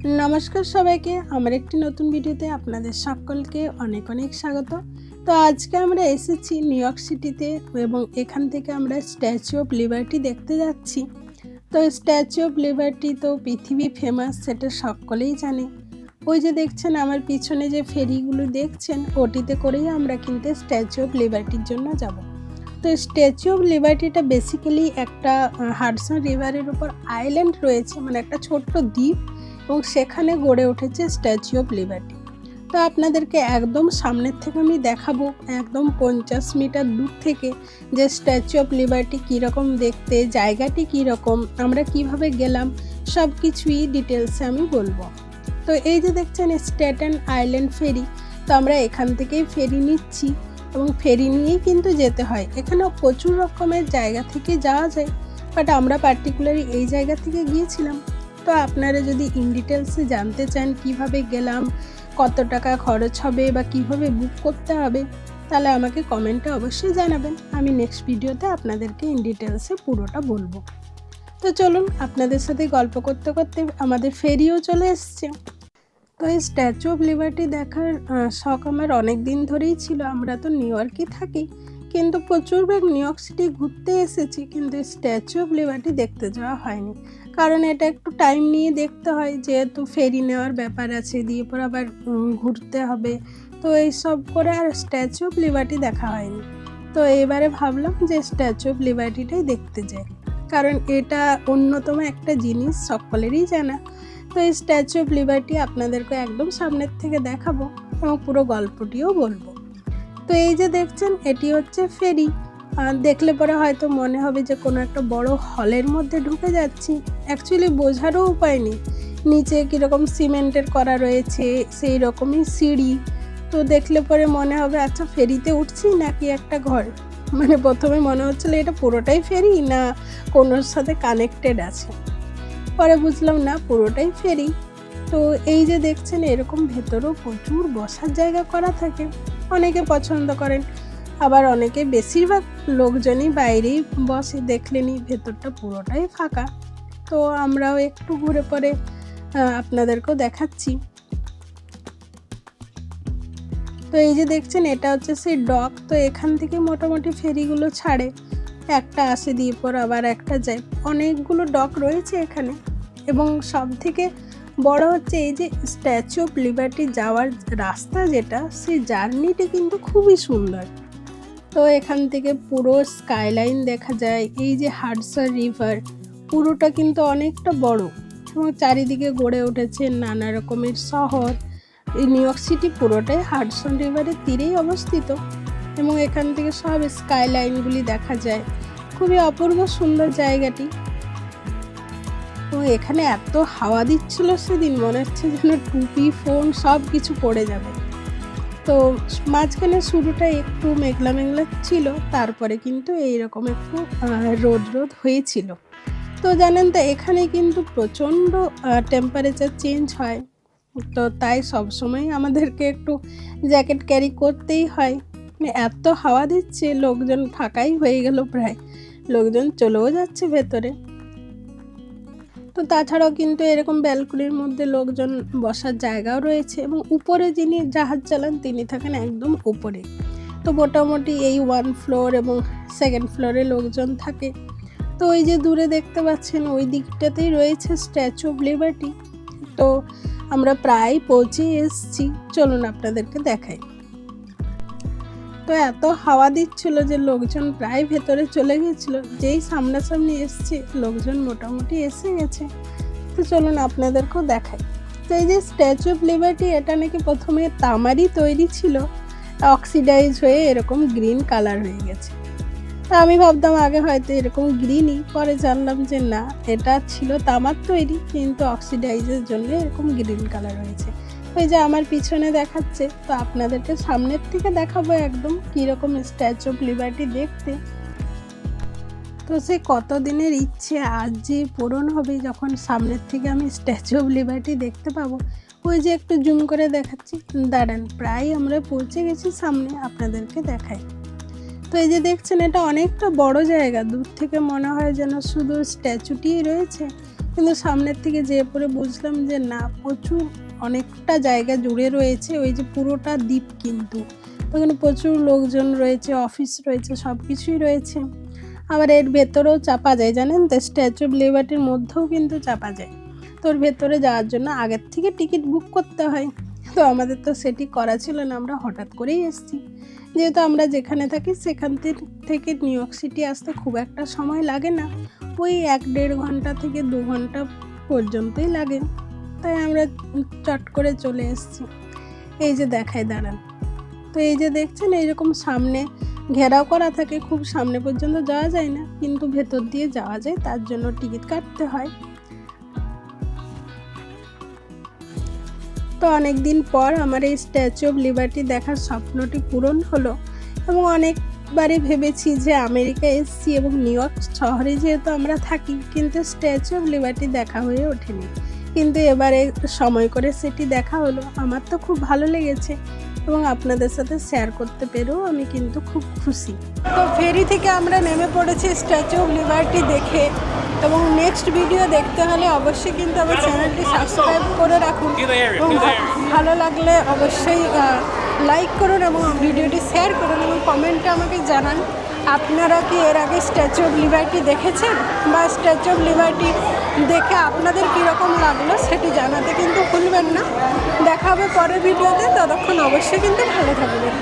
নমস্কার সবাইকে, আমার একটি নতুন ভিডিওতে আপনাদের সকলকে অনেক অনেক স্বাগত। তো আজকে আমরা এসেছি নিউ ইয়র্ক সিটিতে এবং এখান থেকে আমরা স্ট্যাচু অফ লিবার্টি দেখতে যাচ্ছি। তো স্ট্যাচু অফ লিবার্টি তো পৃথিবী ফেমাস, সেটা সকলেই জানে। ওই যে দেখছেন, আমার পিছনে যে ফেরিগুলো দেখছেন, ওটিতে করেই আমরা কিন্তু স্ট্যাচু অফ লিবার্টির জন্য যাব। তো স্ট্যাচু অফ লিবার্টিটা বেসিক্যালি একটা হাডসন রিভারের উপর আইল্যান্ড রয়েছে মানে একটা ছোট্ট দ্বীপ। এবং সেখানে গড়ে উঠেছে স্ট্যাচু অফ লিবার্টি তো আপনাদেরকে একদম সামনের থেকে আমি দেখাবো, একদম পঞ্চাশ মিটার দূর থেকে যে স্ট্যাচু অফ লিবার্টি কীরকম দেখতে, জায়গাটি কীরকম, আমরা কীভাবে গেলাম সব কিছুই ডিটেলসে আমি বলব। তো এই যে দেখছেন স্ট্যাটেন আইল্যান্ড ফেরি তো আমরা এখান থেকেই ফেরি নিচ্ছি এবং ফেরি নিয়েই কিন্তু যেতে হয়। এখানেও প্রচুর রকমের জায়গা থেকে যাওয়া যায় বাট আমরা পার্টিকুলারলি এই জায়গা থেকে গিয়েছিলাম। তো আপনারা যদি ইন ডিটেলসে জানতে চান কীভাবে গেলাম, কত টাকা খরচ হবে বা কীভাবে বুক করতে হবে, তাহলে আমাকে কমেন্টে অবশ্যই জানাবেন। আমি নেক্সট ভিডিওতে আপনাদেরকে ইন ডিটেলসে পুরোটা বলব। তো চলুন আপনাদের সাথে গল্প করতে করতে আমাদের ফেরিও চলে এসছে। তো এই স্ট্যাচু অফ লিবার্টি দেখার শখ আমার অনেক দিন ধরেই ছিল। আমরা তো নিউ ইয়র্কে থাকি। কিন্তু প্রচুরবার নিউ ইয়র্ক সিটি ঘুরতে এসেছি। কিন্তু স্ট্যাচু অফ লিবার্টি দেখতে যাওয়া হয়নি। কারণ এটা একটু টাইম নিয়ে দেখতে হয়, যেহেতু ফেরি নেওয়ার ব্যাপার আছে, দিয়ে পর আবার ঘুরতে হবে। তো এইসব করে আর স্ট্যাচু অফ লিবার্টি দেখা হয়নি। তো এবারে ভাবলাম যে স্ট্যাচু অফ লিবার্টিটাই দেখতে যাই। কারণ এটা অন্যতম একটা জিনিস, সকলেরই জানা। তো এই স্ট্যাচু অফ লিবার্টি আপনাদেরকে একদম সামনের থেকে দেখাবো এবং পুরো গল্পটিও বলব। তো এই যে দেখছেন, এটি হচ্ছে ফেরি। দেখলে পরে হয়তো মনে হবে যে কোনো একটা বড় হলের মধ্যে ঢুকে যাচ্ছি। অ্যাকচুয়ালি বোঝারও উপায় নেই। নিচে কীরকম সিমেন্টের করা রয়েছে, সেই রকমই সিঁড়ি। তো দেখলে পরে মনে হবে আচ্ছা ফেরিতে উঠছি নাকি একটা ঘর? মানে প্রথমে মনে হচ্ছিল এটা পুরোটাই ফেরি না কোনোর সাথে কানেক্টেড আছে। পরে বুঝলাম, না, পুরোটাই ফেরি। তো এই যে দেখছেন, এরকম ভেতরেও প্রচুর বসার জায়গা করা থাকে। অনেকে পছন্দ করেন। আবার অনেকে বেশিরভাগ লোকজনই বাইরেই বসে দেখলেনি ভেতরটা পুরোটাই ফাঁকা। তো আমরাও একটু ঘুরে পরে আপনাদেরকেও দেখাচ্ছি। তো এই যে দেখছেন, এটা হচ্ছে সেই ডক তো এখান থেকে মোটামুটি ফেরিগুলো ছাড়ে। একটা আসে দিয়ে পর আবার একটা যায়। অনেকগুলো ডক রয়েছে এখানে। এবং সব থেকে বড় হচ্ছে এই যে স্ট্যাচু অফ লিবার্টি যাওয়ার রাস্তা যেটা, সেই জার্নিটি কিন্তু খুবই সুন্দর। তো এখান থেকে পুরো স্কাইলাইন দেখা যায়। এই যে হাডসন রিভার পুরোটা কিন্তু অনেকটা বড়। এবং চারিদিকে গড়ে উঠেছে নানা রকমের শহর। এই নিউ ইয়র্ক সিটি পুরোটাই হাডসন রিভারের তীরেই অবস্থিত। এবং এখান থেকে সব স্কাইলাইনগুলি দেখা যায়। খুবই অপূর্ব সুন্দর জায়গাটি। তো এখানে এত হাওয়া দিচ্ছিল সেদিন, মনে হচ্ছে যেন টুপি ফোন সব কিছু পড়ে যাবে। তো মাঝখানে শুরুটা একটু মেঘলা মেঘলা ছিল, তারপরে কিন্তু এইরকম একটু রোদ রোদ হয়েছিল। তো জানেন তো, এখানে কিন্তু প্রচণ্ড টেম্পারেচার চেঞ্জ হয়। তো তাই সবসময় আমাদেরকে একটু জ্যাকেট ক্যারি করতেই হয়। মানে এত হাওয়া দিচ্ছে, লোকজন ফাঁকাই হয়ে গেল প্রায়। লোকজন চলেও যাচ্ছে ভেতরে। তো তাছাড়াও কিন্তু এরকম ব্যালকনির মধ্যে লোকজন বসার জায়গাও রয়েছে এবং উপরে যিনি জাহাজ চালান, তিনি থাকেন একদম উপরে। তো মোটামুটি এই ওয়ান ফ্লোর এবং সেকেন্ড ফ্লোরে লোকজন থাকে। তো ওই যে দূরে দেখতে পাচ্ছেন, ওই দিকটাতেই রয়েছে স্ট্যাচু অফ লিবার্টি তো আমরা প্রায় পৌঁছে এসেছি। চলুন আপনাদেরকে দেখাই। তো এত হাওয়া দিচ্ছিল যে লোকজন প্রায় ভেতরে চলে গেছিল। যেই সামনাসামনি এসছে, লোকজন মোটামুটি এসে গেছে। তো চলুন আপনাদেরকেও দেখাই। তো এই যে স্ট্যাচু অফ লিবার্টি এটা নাকি প্রথমে তামারই তৈরি ছিল। অক্সিডাইজ হয়ে এরকম গ্রিন কালার হয়ে গেছে। তা আমি ভাবতাম আগে হয়তো এরকম গ্রিনই পরে জানলাম যে না, এটা ছিল তামার তৈরি, কিন্তু অক্সিডাইজের জন্য এরকম গ্রিন কালার হয়েছে। ওই যে আমার পিছনে দেখাচ্ছে, তো আপনাদেরকে সামনের থেকে দেখাবো একদম কীরকম স্ট্যাচু অফ লিবার্টি দেখতে। তো সে কত দিনের ইচ্ছে, আজ যে পূরণ হবে, যখন সামনের থেকে আমি স্ট্যাচু অফ লিবার্টি দেখতে পাবো, ওই যে একটু জুম করে দেখাচ্ছি। দাঁড়ান, প্রায় আমরা পৌঁছে গেছি সামনে, আপনাদেরকে দেখাই। তো এই যে দেখছেন, এটা অনেকটা বড় জায়গা, দূর থেকে মনে হয় যেন শুধু স্ট্যাচুটিই রয়েছে। কিন্তু সামনের থেকে যেয়ে পরে বুঝলাম যে না, প্রচুর অনেকটা জায়গা জুড়ে রয়েছে, ওই যে পুরোটা দ্বীপ কিন্তু। ওখানে প্রচুর লোকজন রয়েছে অফিস রয়েছে সব কিছুই রয়েছে। আবার এর ভেতরেও চাপা যায়, জানেন তো? স্ট্যাচু অফ লিবার্টির মধ্যেও কিন্তু চাপা যায়। তো ওর ভেতরে যাওয়ার জন্য আগের থেকে টিকিট বুক করতে হয়। তো আমাদের তো সেটি করা ছিল না, আমরা হঠাৎ করেই এসেছি। যেহেতু আমরা যেখানে থাকি, সেখান থেকে নিউ ইয়র্ক সিটি আসতে খুব একটা সময় লাগে না। ওই এক দেড় ঘণ্টা থেকে দু ঘণ্টা পর্যন্তই লাগে। তাই আমরা চট করে চলে এসেছি। এই যে দেখায়, দাঁড়ান। তো এই যে দেখছেন, এইরকম সামনে ঘেরাও করা থাকে, খুব সামনে পর্যন্ত যাওয়া যায় না, কিন্তু ভেতর দিয়ে যাওয়া যায়, তার জন্য টিকিট কাটতে হয়। তো অনেক দিন পর আমার এই স্ট্যাচু অফ লিবার্টি দেখার স্বপ্নটি পূরণ হলো এবং অনেকবারই ভেবেছি যে আমেরিকা এসেছি এবং নিউ ইয়র্ক শহরে যেহেতু আমরা থাকি, কিন্তু স্ট্যাচু অফ লিবার্টি দেখা হয়ে ওঠেনি। কিন্তু এবারে সময় করে সেটি দেখা হলো। আমার তো খুব ভালো লেগেছে এবং আপনাদের সাথে শেয়ার করতে পেরেও আমি কিন্তু খুব খুশি। তো ফেরি থেকে আমরা নেমে পড়েছি স্ট্যাচু অফ লিবার্টি দেখে এবং নেক্সট ভিডিও দেখতে হলে অবশ্যই কিন্তু আমার চ্যানেলটি সাবস্ক্রাইব করে রাখুন এবং ভালো লাগলে অবশ্যই লাইক করুন এবং ভিডিওটি শেয়ার করুন এবং কমেন্টে আমাকে জানান। আপনারা কি এর আগে স্ট্যাচু অফ লিবার্টি দেখেছেন? বা স্ট্যাচু অফ লিবার্টি দেখে আপনাদের কীরকম লাগল সেটি জানাতে কিন্তু ভুলবেন না। দেখা হবে পরের ভিডিওতে, ততক্ষণ অবশ্যই কিন্তু ভালো থাকবেন।